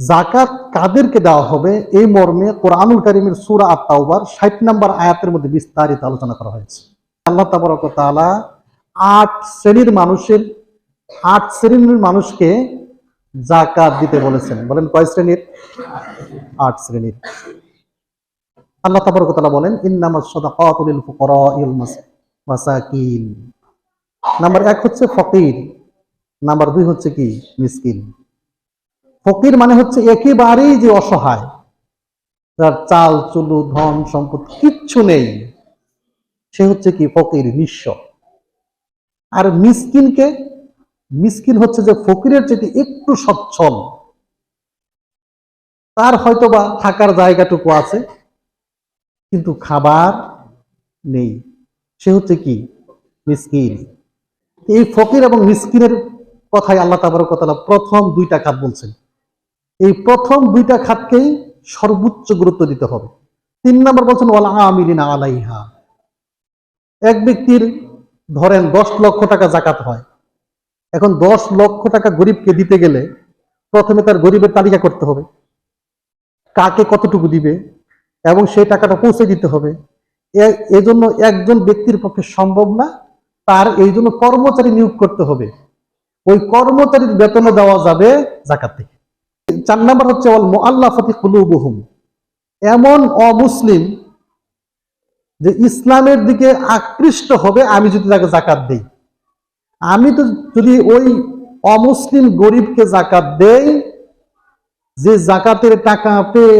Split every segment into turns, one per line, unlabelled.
জাকাত কাদেরকে দেওয়া হবে? এই মর্মে কোরআনুল করিমের সুরা আত তাওবার ষাট নম্বর আয়াতের মধ্যে বিস্তারিত আলোচনা করা হয়েছে। আল্লাহ তাবারক তাআলা আট শ্রেণির মানুষের, আট শ্রেণির মানুষকে জাকাত দিতে বলেছেন। বলেন কয় শ্রেণির? আট শ্রেণির। আল্লাহ তাবারক তাআলা বলেন, ইন্নামাস সাদাকাতু লিল ফুকারাইল মাস- মাসাকিন। নাম্বার এক হচ্ছে ফকির, নাম্বার দুই হচ্ছে কি? মিসকিন। ফকির মানে হচ্ছে একেবারেই যে অসহায়। যার চাল, চুলু, ধন, সম্পদ কিচ্ছু নেই। সে হচ্ছে কি ফকির, নিঃস্ব। আর মিসকিনকে, মিসকিন হচ্ছে যে ফকিরের চেয়ে একটু সচ্ছল। তার হয়তোবা থাকার জায়গাটুকু আছে, কিন্তু খাবার নেই। সে হচ্ছে কি? মিসকিন। এই ফকির এবং মিসকিনের কথাই আল্লাহ তাবারকতালা প্রথম দুইটা খাত বলছেন। এই প্রথম দুইটা খাতকেই সর্বোচ্চ গুরুত্ব দিতে হবে। তিন নম্বর বলছেন, ওয়ালা আমিলিনা আলাইহা। এক ব্যক্তির ধরেন দশ লক্ষ টাকা জাকাত হয়। এখন দশ লক্ষ টাকা গরিবকে দিতে গেলে প্রথমে তার গরিবের তালিকা করতে হবে। কাকে কতটুকু দিবে এবং সেই টাকাটা পৌঁছে দিতে হবে। এজন্য একজন ব্যক্তির পক্ষে সম্ভব না, তার এই জন্য কর্মচারী নিয়োগ করতে হবে। ওই কর্মচারীর বেতনও দেওয়া যাবে জাকাত থেকে। চার নাম্বার হচ্ছে এমন অমুসলিম যে ইসলামের দিকে আকৃষ্ট হবে, আমি যদি তাকে জাকাত দেই। আমি তো যদি ওই অমুসলিম গরিবকে জাকাত দেই, যে জাকাতের টাকা পেয়ে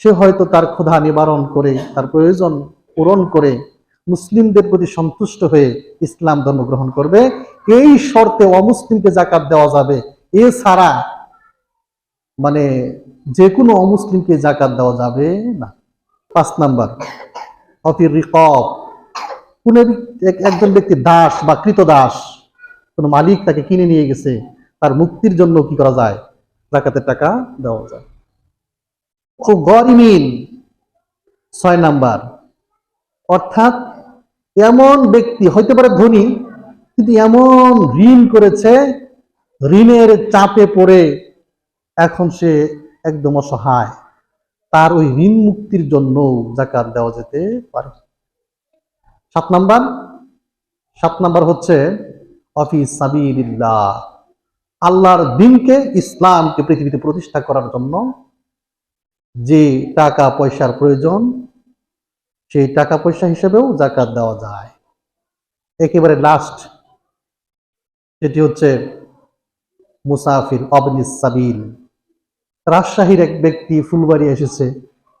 সে হয়তো তার ক্ষুধা নিবারণ করে, তার প্রয়োজন পূরণ করে, মুসলিমদের প্রতি সন্তুষ্ট হয়ে ইসলাম ধর্ম গ্রহণ করবে। এই শর্তে অমুসলিমকে জাকাত দেওয়া যাবে। এছাড়া মানে যে কোনো অমুসলিমকে জাকাত দেওয়া যাবে না। পাঁচ নাম্বার অফির রিকব। কোন এক- একজন ব্যক্তি দাস বা কৃত দাস কোন মালিক তাকে কিনে নিয়ে গেছে, তার মুক্তির জন্য কি করা যায়? জাকাতের টাকা দেওয়া যায়। ও গরিমিন। ছয় নাম্বার, অর্থাৎ এমন ব্যক্তি, হইতে পারে ধনী, কিন্তু এমন ঋণ করেছে, ঋণের চাপে পড়ে এখন সে একদম অসহায়। তার ওই ঋণ মুক্তির জন্য জাকাত দেওয়া যেতে পারে। সাত নাম্বার সাত নাম্বার হচ্ছে অফিস সাবিলিল্লাহ আল্লাহর দিনকে ইসলামকে পৃথিবীতে প্রতিষ্ঠা করার জন্য যে টাকা পয়সার প্রয়োজন, সেই টাকা পয়সা হিসেবেও জাকাত দেওয়া যায়। একেবারে লাস্ট যেটি হচ্ছে মুসাফির অবনিস সাবিল। রাজশাহীর এক ব্যক্তি ফুলবাড়ি এসেছে,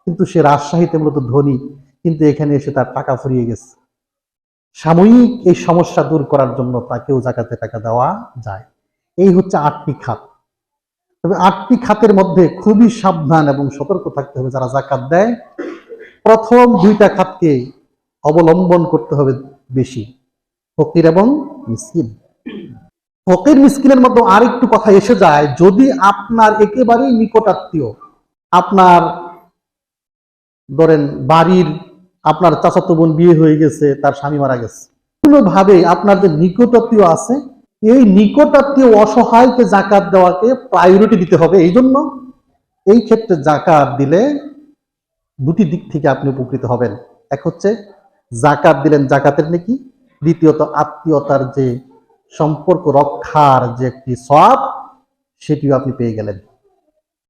কিন্তু সে রাজশাহীতে মূলত ধনী, কিন্তু এখানে এসে তার টাকা ফুরিয়ে গেছে। সাময়িক এই সমস্যা দূর করার জন্য তাকেও জাকাতে টাকা দেওয়া যায়। এই হচ্ছে আটটি খাত। তবে আটটি খাতের মধ্যে খুবই সাবধান এবং সতর্ক থাকতে হবে যারা জাকাত দেয়। প্রথম দুইটা খাতকে অবলম্বন করতে হবে বেশি, ফকির এবং মিসকিন। ফকির মিসকিনের মধ্যে আরেকটু কথা এসে যায়, যদি আপনার একেবারেই নিকটাত্মীয়, আপনার ধরেন বাড়ির আপনার চাচাতো বোন বিয়ে হয়ে গেছে, তার স্বামী মারা গেছে কোনোভাবে আপনার যে নিকটাত্মীয় আছে, এই নিকটাত্মীয় অসহায়কে জাকাত দেওয়াকে প্রায়োরিটি দিতে হবে। এই জন্য এই ক্ষেত্রে জাকাত দিলে দুটি দিক থেকে আপনি উপকৃত হবেন। এক হচ্ছে, জাকাত দিলেন জাকাতের নাকি, দ্বিতীয়ত আত্মীয়তার যে সম্পর্ক রক্ষার যে একটি সব সেটিও আপনি পেয়ে গেলেন।